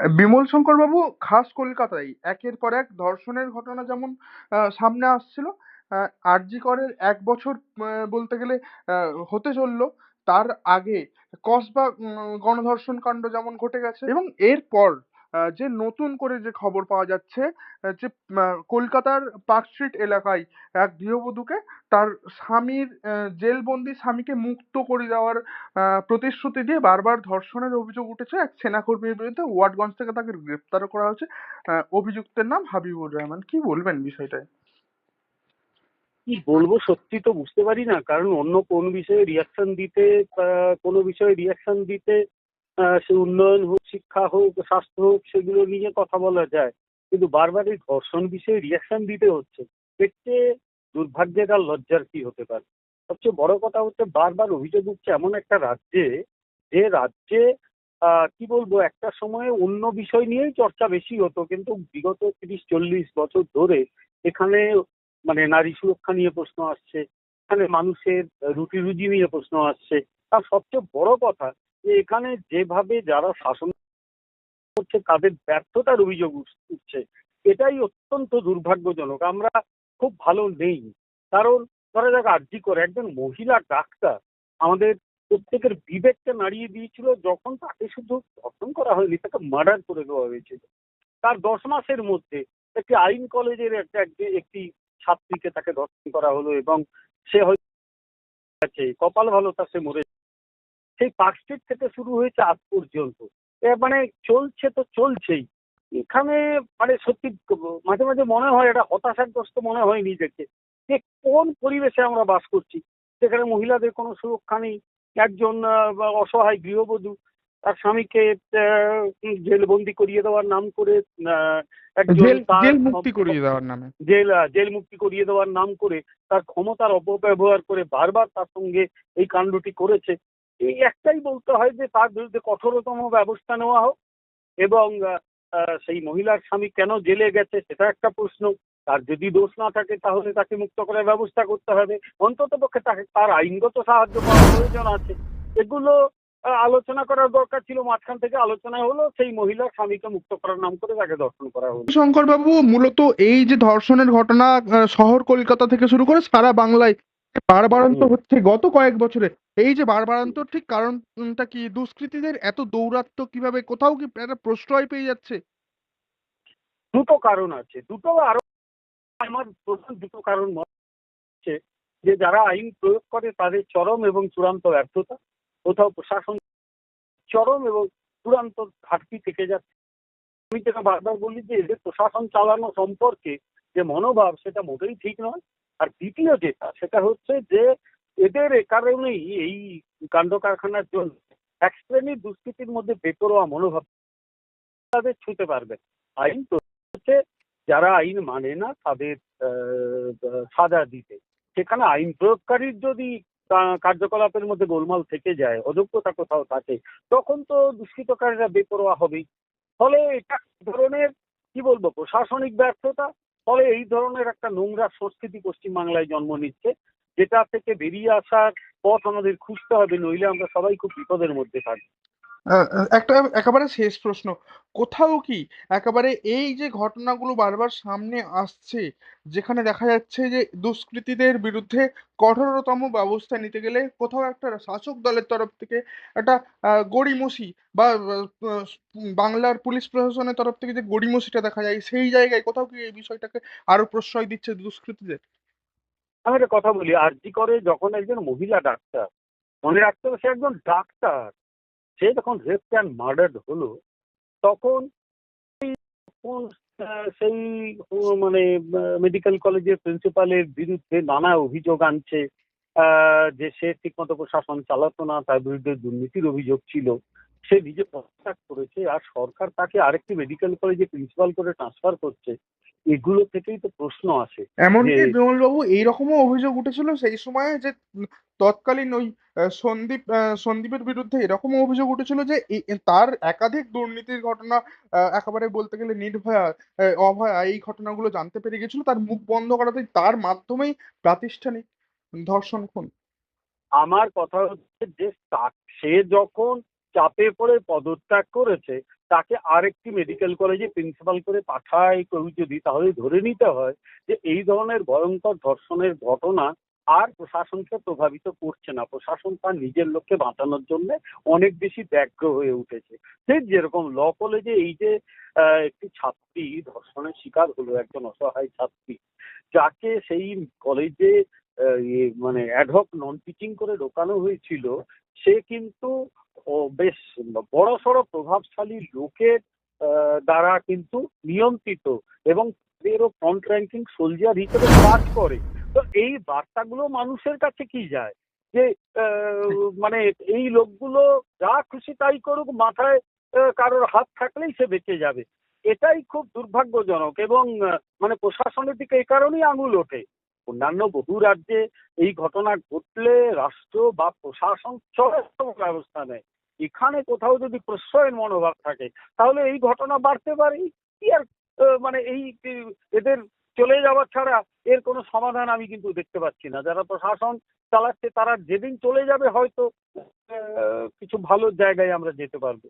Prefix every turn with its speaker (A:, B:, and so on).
A: বিমল শঙ্কর বাবু খাস কলকাতায়। একের পর এক ধর্ষণের ঘটনা যেমন সামনে আসছিল আর জি করের এক বছর বলতে গেলে হতে চলল, তার আগে কসবা গণধর্ষণ কাণ্ড যেমন ঘটে গেছে, এবং এরপর যে নতুন করে যে খবর পাওয়া যাচ্ছে যে কলকাতার পার্ক স্ট্রিট এলাকায় এক গৃহবধূকে তার স্বামীর জেলবন্দি স্বামীকে মুক্ত করে দেওয়ার প্রতিশ্রুতি দিয়ে বারবার ধর্ষণের অভিযোগ উঠেছে। এক সেনাকর্মীর বিরুদ্ধে ওয়ার্ডগঞ্জ থেকে তাকে গ্রেপ্তার করা হয়েছে। অভিযুক্তের নাম হাবিবুর রহমান। কি বলবেন বিষয়টায়?
B: কি বলব? সত্যি তো বুঝতে পারি না। কারণ অন্য কোন বিষয়ে রিয়াকশন দিতে কোনো বিষয়ে রিয়াকশন দিতে সে উন্নয়ন হোক, শিক্ষা হোক, স্বাস্থ্য হোক, সেগুলো নিয়ে কথা বলা যায়, কিন্তু বারবার এই ধর্ষণ বিষয়ে রিয়াকশন দিতে হচ্ছে। চেয়ে দুর্ভাগ্যের আর লজ্জার কি হতে পারে? সবচেয়ে বড় কথা হচ্ছে, বারবার অভিযোগ উঠছে এমন একটা রাজ্যে, যে রাজ্যে কি বলব, একটা সময়ে অন্য বিষয় নিয়েই চর্চা বেশি হতো, কিন্তু বিগত তিরিশ, চল্লিশ বছর ধরে এখানে মানে নারী সুরক্ষা নিয়ে প্রশ্ন আসছে, এখানে মানুষের রুটি রুজি নিয়ে প্রশ্ন আসছে। আর সবচেয়ে বড় কথা যে এখানে যেভাবে যারা শাসন করছে, তাদের ব্যর্থতার অভিযোগ উঠছে। এটাই অত্যন্ত দুর্ভাগ্যজনক। আমরা খুব ভালো নেই। কারণ, ধরা যাক আর্জি করে একজন মহিলা ডাক্তার। আমাদের প্রত্যেকের বিবেককে নাড়িয়ে দিয়েছিল। যখন তাকে শুধু ধর্ষণ করা হয়নি, তাকে মার্ডার করে দেওয়া হয়েছিল। তার দশ মাসের মধ্যে একটি আইন কলেজের একটা একটি- ছাত্রীকে তাকে ধর্ষণ করা হলো এবং সে হয়তো কপাল ভালো, তা সে মরে সেই পার্ক স্ট্রিট থেকে শুরু হয়েছে আজ পর্যন্ত। মানে চলছে তো চলছেই। এখানে মানে সত্যি মাঝে মাঝে মনে হয় এটা হতাশাগ্রস্ত মনে হয় নিজেকে যে কোন পরিবেশে আমরা বাস করছি। যেখানে মহিলাদের কোনো সুরক্ষা নেই একজন অসহায় গৃহবধূ তার স্বামীকে জেলবন্দি করিয়ে দেওয়ার নাম করে আহ,
A: জেল মুক্তি করিয়ে দেওয়ার নামে।
B: জেল জেল মুক্তি করিয়ে দেওয়ার নাম করে তার ক্ষমতার অপব্যবহার করে বারবার তার সঙ্গে এই কাণ্ডটি করেছে। এই একটাই বলতে হয় যে তার বিরুদ্ধে কঠোরতম ব্যবস্থা নেওয়া হোক এবং সেই মহিলার স্বামী কেন জেলে গেছে সেটা একটা প্রশ্ন। তার যদি দোষ না থাকে তাহলে তাকে মুক্ত করার ব্যবস্থা করতে হবে। অন্তত পক্ষে তাকে, তার আইনগত সাহায্য করার প্রয়োজন আছে। এগুলো আলোচনা করার দরকার ছিল। মাঝখান থেকে আলোচনা হলো সেই মহিলার স্বামীকে মুক্ত করার নাম করে তাকে দর্শন করা হলো।
A: শঙ্কর বাবু মূলত এই যে ধর্ষণের ঘটনা শহর কলকাতা থেকে শুরু করে সারা বাংলায় বারবারান্ত
B: হুম।
A: হচ্ছে গত কয়েক বছরে। এই যে বারবারান্ত ঠিক কারণটা কি? দুষ্কৃতীদের এত দৌরাত্ম্য কীভাবে কোথাও কি একটা প্রশ্রয় পেয়ে যাচ্ছে?
B: দুটো কারণ আছে। দুটো আরও আমার প্রধান দুটো কারণ হচ্ছে যে যারা আইন প্রয়োগ করে তাদের চরম এবং চূড়ান্ত ব্যর্থতা কোথাও প্রশাসন চরম এবং চূড়ান্ত ঘাটতি থেকে যাচ্ছে। আমি যেটা বারবার বলি যে এদের প্রশাসন চালানো সম্পর্কে যে মনোভাব সেটা মোটেই ঠিক নয়। আর দ্বিতীয় যেটা, সেটা হচ্ছে যে এদের এ কারণেই এই কাণ্ড কারখানার জন্য এক শ্রেণির দুষ্কৃতির মধ্যে বেপরোয়া মনোভাব তাদের ছুঁতে পারবে। আইন প্রয়োগ হচ্ছে যারা আইন মানে না, তাদের সাজা দিতে। সেখানে আইন প্রয়োগকারীর যদি কার্যকলাপের মধ্যে গোলমাল থেকে যায়, অযোগ্যতা কোথাও থাকে, তখন তো দুষ্কৃতকারীরা বেপরোয়া হবেই। ফলে এটা ধরনের, কি বলব, প্রশাসনিক ব্যর্থতা ফলে এই ধরনের একটা নোংরা সংস্কৃতি পশ্চিমবাংলায় জন্ম নিচ্ছে, যেটা থেকে বেরিয়ে আসার পথ আমাদের খুঁজতে হবে, নইলে আমরা সবাই খুব বিপদের মধ্যে থাকব।
A: একটা একেবারে শেষ প্রশ্ন। কোথাও কি একেবারে এই যে ঘটনাগুলো বারবার সামনে আসছে, যেখানে দেখা যাচ্ছে যে দুষ্কৃতীদের বিরুদ্ধে কঠোরতম ব্যবস্থা নিতে গেলে কোথাও একটা শাসক দলের তরফ থেকে একটা গড়িমসি বা বাংলার পুলিশ প্রশাসনের তরফ থেকে যে গড়িমসিটা দেখা যায়, সেই জায়গায় কোথাও কি এই বিষয়টাকে আরও প্রশ্রয় দিচ্ছে দুষ্কৃতীদের?
B: আমি একটা কথা বলি, আর আরজি করে যখন একজন মহিলা ডাক্তার, মনে রাখতে হবে সে একজন ডাক্তার। সে যখন রেপ অ্যান্ড মার্ডার হলো তখন সেই- তখন, সেই মানে মেডিকেল কলেজের প্রিন্সিপালের বিরুদ্ধে নানা অভিযোগ আনছে যে সে ঠিকমতো প্রশাসন চালাতো না তার বিরুদ্ধে দুর্নীতির অভিযোগ ছিল। সে নিজে পদত্যাগ করেছে আর সরকার তাকে আরেকটি মেডিকেল কলেজে প্রিন্সিপাল করে ট্রান্সফার করছে এগুলো থেকেই তো প্রশ্ন আসে
A: এমনকি
B: যে-
A: বিমলবাবু এইরকমও অভিযোগ উঠেছিল সেই সময়ে যে তৎকালীন ওই সন্দীপ সন্দীপের বিরুদ্ধে এরকমও অভিযোগ উঠেছিল যে তার একাধিক দুর্নীতির ঘটনা একেবারে বলতে গেলে নির্ভয়া অভয়া এই ঘটনাগুলো জানতে পেরে গেছিল। তার মুখ বন্ধ করাতে তার মাধ্যমেই প্রাতিষ্ঠানিক ধর্ষণ খুন।
B: আমার কথা হচ্ছে যে সে যখন চাপে পড়ে পদত্যাগ করেছে, তাকে আরেকটি মেডিকেল কলেজে প্রিন্সিপাল করে পাঠায় কেউ যদি, তাহলে ধরে নিতে হয় যে এই ধরনের ভয়ঙ্কর ধর্ষণের ঘটনা আর প্রশাসনকে প্রভাবিত করছে না। প্রশাসন তার নিজের লোককে বাঁচানোর জন্য অনেক বেশি ব্যগ্র হয়ে উঠেছে। ঠিক যেরকম ল কলেজে এই যে একটি ছাত্রী ধর্ষণের শিকার হলো, একজন অসহায় ছাত্রী, যাকে সেই কলেজে ইয়ে মানে অ্যাডহক নন টিচিং করে ঢোকানো হয়েছিল, সে কিন্তু বেশ বড় সড়ো প্রভাবশালী লোকের দ্বারা কিন্তু নিয়ন্ত্রিত এবং এরও ফ্রন্ট র্যাঙ্কিং সোলজার হিসেবে কাজ করে। তো এই বার্তাগুলো মানুষের কাছে কি যায়? যে মানে এই লোকগুলো যা খুশি তাই করুক, মাথায় কারোর হাত থাকলেই সে বেঁচে যাবে। এটাই খুব দুর্ভাগ্যজনক এবং মানে প্রশাসনের দিকে এই কারণেই আঙুল ওঠে। অন্যান্য বহু রাজ্যে এই ঘটনা ঘটলে রাষ্ট্র বা প্রশাসন চরম ব্যবস্থা নেয়। এখানে কোথাও যদি প্রশ্রয়ের মনোভাব থাকে, তাহলে এই ঘটনা বাড়তে পারে। কি আর মানে এই এদের চলে যাওয়া ছাড়া এর কোনো সমাধান আমি কিন্তু দেখতে পাচ্ছি না। যারা প্রশাসন চালাচ্ছে, তারা যেদিন চলে যাবে হয়তো কিছু ভালো জায়গায় আমরা যেতে পারব।